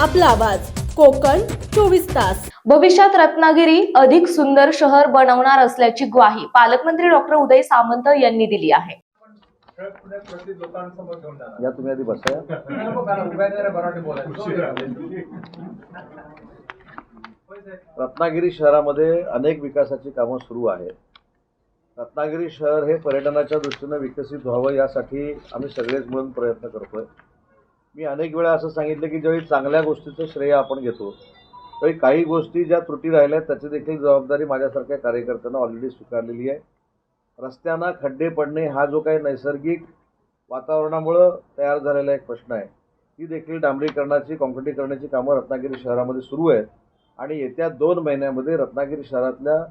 आपला आवाज. कोकण चोवीस तास. भविष्यात रत्नागिरी अधिक सुंदर शहर बनवणार असल्याची ग्वाही पालकमंत्री डॉक्टर उदय सामंत यांनी दिली आहे. या तुम्ही आधी बसा. रत्नागिरी शहरामध्ये अनेक विकासाची कामं सुरू आहेत. रत्नागिरी शहर हे पर्यटनाच्या दृष्टीनं विकसित व्हावं यासाठी आम्ही सगळेच मिळून प्रयत्न करतोय. मी अनेक वेळा असं सांगितलं की ज्यावेळी चांगल्या गोष्टीचं श्रेय आपण घेतो त्यावेळी काही गोष्टी ज्या त्रुटी राहिल्या त्याची देखील जबाबदारी माझ्यासारख्या कार्यकर्त्यांना ऑलरेडी स्वीकारलेली आहे. रस्त्यांना खड्डे पडणे हा जो काही नैसर्गिक वातावरणामुळं तयार झालेला एक प्रश्न आहे. ती देखील डांबरीकरणाची काँक्रिटीकरणाची कामं रत्नागिरी शहरामध्ये सुरू आहेत आणि येत्या दोन महिन्यामध्ये रत्नागिरी शहरातल्या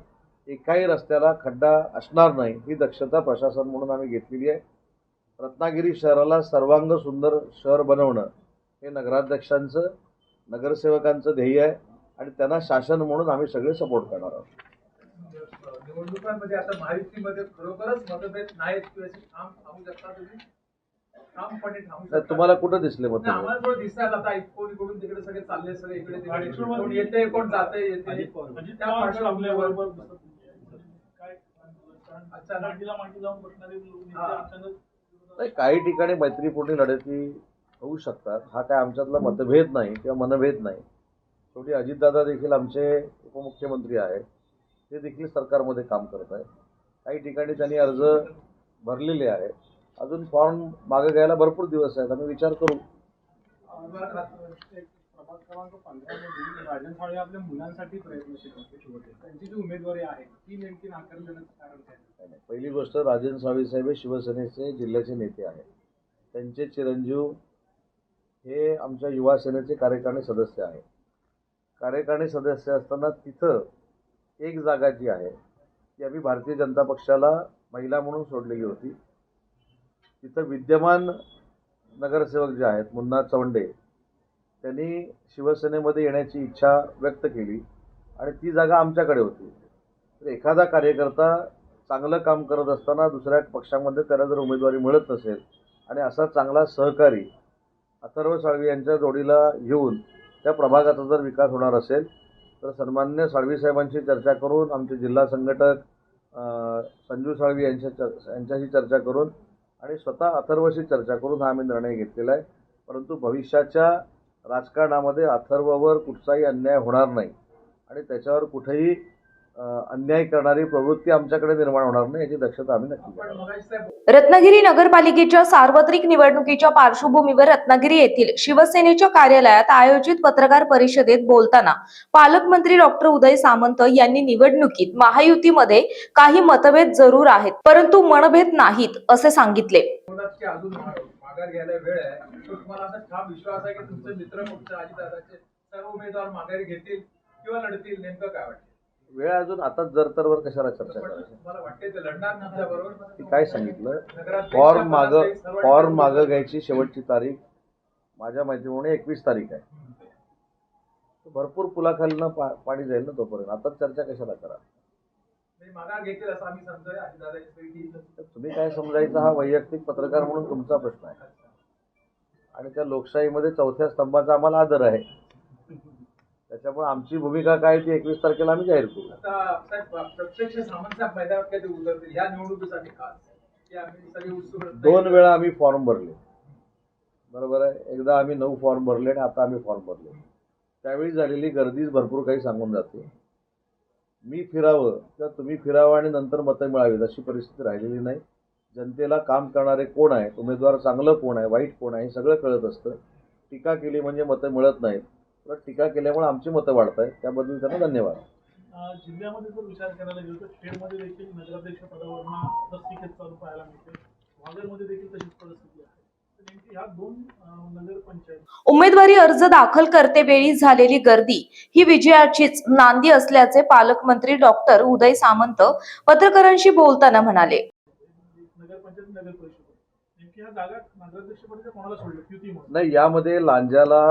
एकाही रस्त्याला खड्डा असणार नाही ही दक्षता प्रशासन म्हणून आम्ही घेतलेली आहे. रत्नागिरी शहराला सर्वांग सुंदर शहर बनवणं हे नगराध्यक्षांचं नगरसेवकांचं ध्येय आहे आणि त्यांना शासन म्हणून आम्ही सगळे सपोर्ट करणार आहोत. निवडणुकांमध्ये आता महायुतीमध्ये खरोखरच मतभेद नाहीत किंवा अशी ठाम थांबू शकता तुम्ही? ठामपणे थांबू नाही, शकता तुम्हाला कुठं दिसले आम्हाला थोडं दिसतात आता कोण इकडून तिकडे सगळे चालले सगळे इकडे तिकडे. कोण येते कोण जाते येते. म्हणजे त्या पार्श्वभूमीवर अचानक मागे जाऊन बसणारे नेते हा. अचानक नाही काही ठिकाणी मैत्रीपूर्ण लढती होऊ शकतात. हा काय आमच्यातला मतभेद नाही किंवा मनभेद नाही. शेवटी अजितदादा देखील आमचे उपमुख्यमंत्री आहेत. ते देखील सरकारमध्ये काम करत आहेत. काही ठिकाणी त्यांनी अर्ज भरलेले आहेत. अजून फॉर्म मागे घ्यायला भरपूर दिवस आहेत. आम्ही विचार करू. प्रभाग क्रमांक पंधरामध्ये राजन साळे आपल्या मुलांसाठी प्रयत्नशील होते त्यांची जी उमेदवारी आहे ती नेमकी नाकारली जाण्याचं कारण काय? पहिली गोष्ट राजन साळवी साहेब हे शिवसेनेचे जिल्ह्याचे नेते आहेत. त्यांचे चिरंजीव हे आमच्या युवा सेनेचे कार्यकारिणी सदस्य आहेत. कार्यकारिणी सदस्य असताना तिथं एक जागा जी आहे ती आम्ही भारतीय जनता पक्षाला महिला म्हणून सोडलेली होती. तिथं विद्यमान नगरसेवक जे आहेत मुन्ना चवंडे त्यांनी शिवसेनेमध्ये येण्याची इच्छा व्यक्त केली आणि ती जागा आमच्याकडे होती. तर एखादा कार्यकर्ता चांगलं काम करत असताना दुसऱ्या पक्षामध्ये त्याला जर उमेदवारी मिळत नसेल आणि असा चांगला सहकारी अथर्व साळवी यांच्या जोडीला घेऊन त्या प्रभागाचा जर विकास होणार असेल तर सन्मान्य साळवी साहेबांशी चर्चा करून आमचे जिल्हा संघटक संजू साळवी यांच्या चर यांच्याशी चर्चा करून आणि स्वतः अथर्वशी चर्चा करून हा आम्ही निर्णय घेतलेला आहे. परंतु भविष्याच्या राजकारणामध्ये अथर्ववर कुठचाही अन्याय होणार नाही. आणि त्याच्यावर कुठेही अन्याय करणारी प्रवृत्ती आमच्याकडे निर्माण होणार नाही याची दक्षता आम्ही नक्की रत्नागिरी नगरपालिकेच्या सार्वत्रिक निवडणुकीच्या पार्श्वभूमीवर रत्नागिरी येथील शिवसेनेच्या कार्यालयात आयोजित पत्रकार परिषदेत बोलताना पालकमंत्री डॉक्टर उदय सामंत यांनी निवडणुकीत महायुतीमध्ये काही मतभेद जरूर आहेत परंतु मनभेद नाहीत असे सांगितले. माघार घ्यायला वेळ आहे. तर तुम्हाला असा ठाम विश्वास आहे की तुमचे मित्र पक्ष अजितदादाचे सर्व उमेदवार माघारी घेतील किंवा लढतील नेमकं काय वाटतं? वेळ अजून आताच जर तरवर कशाला चर्चा करायची? काय सांगितलं? फॉर्म मागं फॉर्म मागं घ्यायची शेवटची तारीख माझ्या माहितीप्रमाणे एकवीस तारीख आहे. भरपूर पुलाखालनं पा पाणी जाईल ना तोपर्यंत. आता चर्चा कशाला करा तुम्ही काय समजायचं हा वैयक्तिक पत्रकार म्हणून तुमचा प्रश्न आहे. आणि त्या लोकशाहीमध्ये चौथ्या स्तंभाचा आम्हाला आदर आहे. त्याच्यामुळे आमची भूमिका काय ती एकवीस तारखेला आम्ही जाहीर करू. दोन वेळा आम्ही फॉर्म भरले. बरोबर आहे? एकदा आम्ही नऊ फॉर्म भरले आणि आता आम्ही फॉर्म भरले. त्यावेळी झालेली गर्दीच भरपूर काही सांगून जाते. मी फिरावं किंवा तुम्ही फिरावं आणि नंतर मतं मिळावीत अशी परिस्थिती राहिलेली नाही. जनतेला काम करणारे कोण आहेत उमेदवार चांगलं कोण आहे? वाईट कोण आहे? हे सगळं कळत असतं. टीका केली म्हणजे मतं मिळत नाहीत. तर टीका केल्यामुळे आमची मतं वाढत आहेत त्याबद्दल त्यांना धन्यवाद. जिल्ह्यामध्ये जर विचार करायला गेलो तर खेडमध्ये देखील नगराध्यक्ष पदावरनं रस्तिकेत चालू पाहायला मिळते. वागरमध्ये देखील तशीच परिस्थिती आहे. उमेदवारी अर्ज दाखल करते वेळी झालेली गर्दी ही विजयाचीच नांदी असल्याचे पालकमंत्री डॉक्टर उदय सामंत पत्रकारांशी बोलताना म्हणाले. नाही यामध्ये लांजाला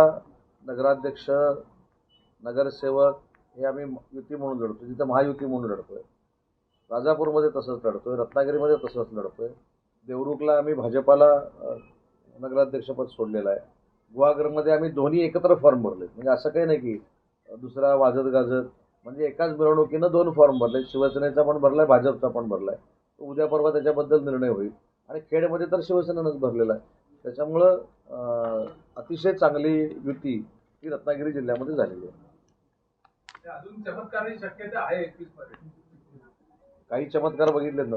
नगराध्यक्ष नगरसेवक हे आम्ही युती म्हणून लढतो तिथं महायुती म्हणून लढतोय. राजापूरमध्ये तसंच लढतोय रत्नागिरीमध्ये तसंच लढतोय. देवरुखला आम्ही भाजपाला नगराध्यक्षपद सोडलेलं आहे. गुहागरमध्ये आम्ही दोन्ही एकत्र फॉर्म भरले. म्हणजे असं काही नाही की दुसरा वाजत गाजत म्हणजे एकाच मिरवणुकीनं दोन फॉर्म भरले. शिवसेनेचा पण भरलाय भाजपचा पण भरलाय. उद्या परवा त्याच्याबद्दल निर्णय होईल. आणि खेडमध्ये तर शिवसेनेनंच भरलेला आहे. त्याच्यामुळं अतिशय चांगली युती ही रत्नागिरी जिल्ह्यामध्ये झालेली आहे. आहे मध्ये काही चमत्कार बघितलेत ना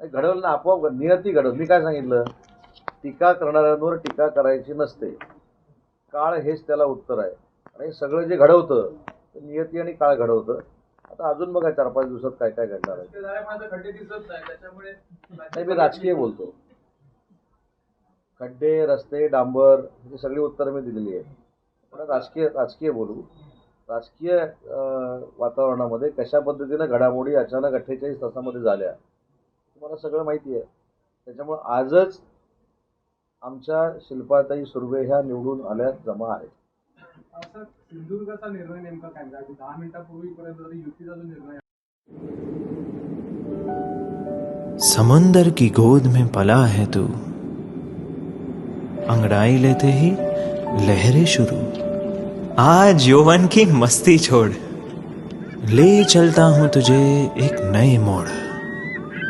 घडवलं ना आपोआप नियती घडवलं मी काय सांगितलं? टीका करणाऱ्यांवर टीका करायची नसते. काळ हेच त्याला उत्तर आहे. आणि सगळं जे घडवतं ते नियती आणि काळ घडवतं. आता अजून बघा चार पाच दिवसात काय काय घडणार आहे. नाही मी राजकीय बोलतो. खड्डे रस्ते डांबर ही सगळी उत्तरं मी दिलेली आहेत. पण राजकीय राजकीय बोलू. राजकीय वातावरणामध्ये कशा पद्धतीनं घडामोडी अचानक अठ्ठेचाळीस तासामध्ये झाल्या तुम्हाला सगळं माहिती आहे. त्याच्यामुळं आजच आमच्या शिल्पाताई सुर्वे ह्या निवडून आल्या जमा आहेत. सिंधुदुर्गाचा निर्णय नेमका काय? म्हणजे दहा मिनिटापूर्वीपर्यंत युतीचा जो निर्णय समुंदर की गोद में पला है तू। अंगड़ाई लेते ही लहरें शुरू। आज यौवन की मस्ती छोड़। ले चलता हूँ तुझे एक नए मोड़।